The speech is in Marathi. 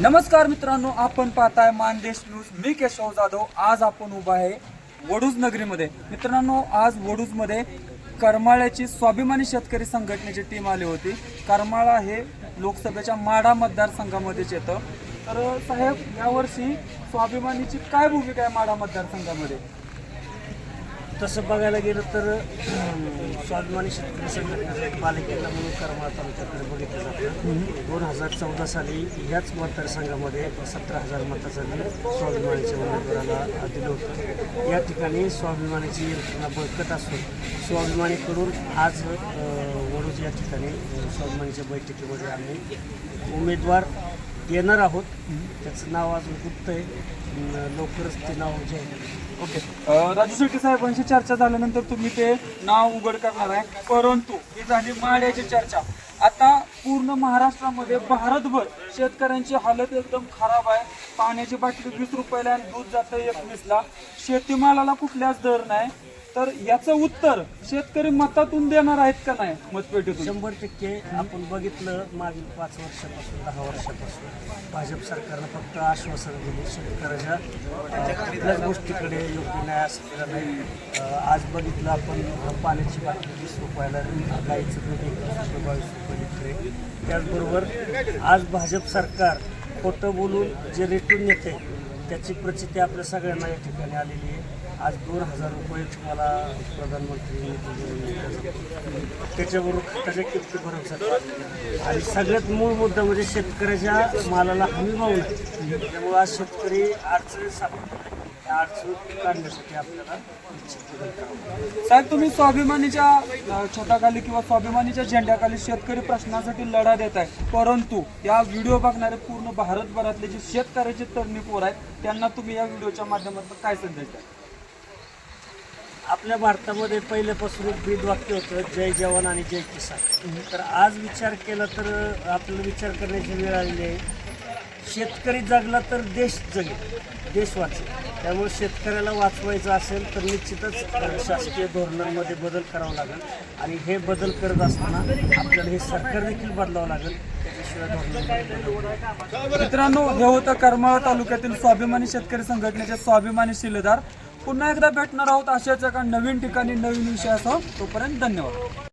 नमस्कार मित्रांनो आपण पाहताय मानदेश न्यूज. मी केशव जाधव. आज आपण उभा आहे वडूज नगरीमध्ये. मित्रांनो आज वडूजमध्ये करमाळ्याची स्वाभिमानी शेतकरी संघटनेची टीम आली होती. करमाळा हे लोकसभेच्या माडा मतदारसंघामध्येच येतं. तर साहेब यावर्षी स्वाभिमानीची काय भूमिका आहे माडा मतदारसंघामध्ये? तसं बघायला गेलं तर स्वाभिमानी शेतकरी संघटनेचा एक म्हणून करमाळा तालुक्याकडे बघितलं जातं. दोन हजार चौदा साली ह्याच मतदारसंघामध्ये सतरा हजार मतांनी स्वाभिमानीच्या उमेदवाराला दिलं होतं. या ठिकाणी स्वाभिमानीची यंत्रणा बळकट असून स्वाभिमानीकडून आज अं, वडूज या ठिकाणी स्वाभिमानीच्या बैठकीमध्ये आम्ही उमेदवार येणार आहोत. त्याचं नाव अजून गुप्त आहे. लवकरच ते नाव जे आहे ओके. राजू शेट्टी साहेबांशी चर्चा झाल्यानंतर तुम्ही ते नाव उघड करणार आहे. परंतु ही झाली माड्याची चर्चा. आता पूर्ण महाराष्ट्रामध्ये भारतभर शेतकऱ्यांची हालत एकदम खराब आहे. पाण्याची बाटली वीस रुपयाला आणि दूध जातं एकवीसला. शेतीमालाला कुठल्याच दर नाही. तर याचं उत्तर शेतकरी मतातून देणार आहेत का नाही मतपेटीतून? शंभर टक्के आपण बघितलं मागील पाच वर्षापासून दहा वर्षापासून भाजप सरकारनं फक्त आश्वासन दिली शेतकऱ्याच्या कुठल्याच गोष्टीकडे योग्य न्याय असं नाही. आज बघितलं आपण पाण्याची बाटली वीस रुपयाला गाईचं दूध एकवीस रुपये बावीस रुपये लिटर त्याचबरोबर आज भाजप सरकार खोटं बोलून जे रेटून येते त्याची प्रचिती आपल्या सगळ्यांना या ठिकाणी आलेली आहे. आज दोन हजार रुपये तुम्हाला प्रधानमंत्री त्याच्यावर त्याच्या किमती भरवसाठी आणि सगळ्यात मूळ मुद्दा म्हणजे शेतकऱ्याच्या मालाला हमी भाव नाही. त्यामुळे आज शेतकरी अडचणी सापडतो त्या अडचणी काढण्यासाठी आपल्याला साहेब तुम्ही स्वाभिमानीच्या छताखाली किंवा स्वाभिमानीच्या झेंड्याखाली शेतकरी प्रश्नासाठी लढा देत आहे. परंतु या व्हिडिओ बघणारे पूर्ण भारतभरातले जे शेतकऱ्याचे तरणी पोर आहेत त्यांना तुम्ही या व्हिडिओच्या माध्यमातून काय संदेश द्या आपल्या भारतामध्ये पहिल्यापासून एक ब्रीद वाक्य होतं जय जवान आणि जय किसान. तर आज विचार केला तर आपल्याला विचार करण्याची वेळ आलेली आहे. शेतकरी जगला तर देश जगेल देश वाचेल. त्यामुळे शेतकऱ्याला वाचवायचं असेल तर निश्चितच शासकीय धोरणांमध्ये बदल करावा लागेल. आणि हे बदल करत असताना आपल्याला हे सरकार देखील बदलावं लागेल. मित्रांनो हे होतं करमाळा तालुक्यातील स्वाभिमानी शेतकरी संघटनेचे स्वाभिमानी शिलेदार पुन्हा एकदा भेटणार आहोत अशाच एका नवीन ठिकाणी नवीन विषयासह. तोपर्यंत धन्यवाद.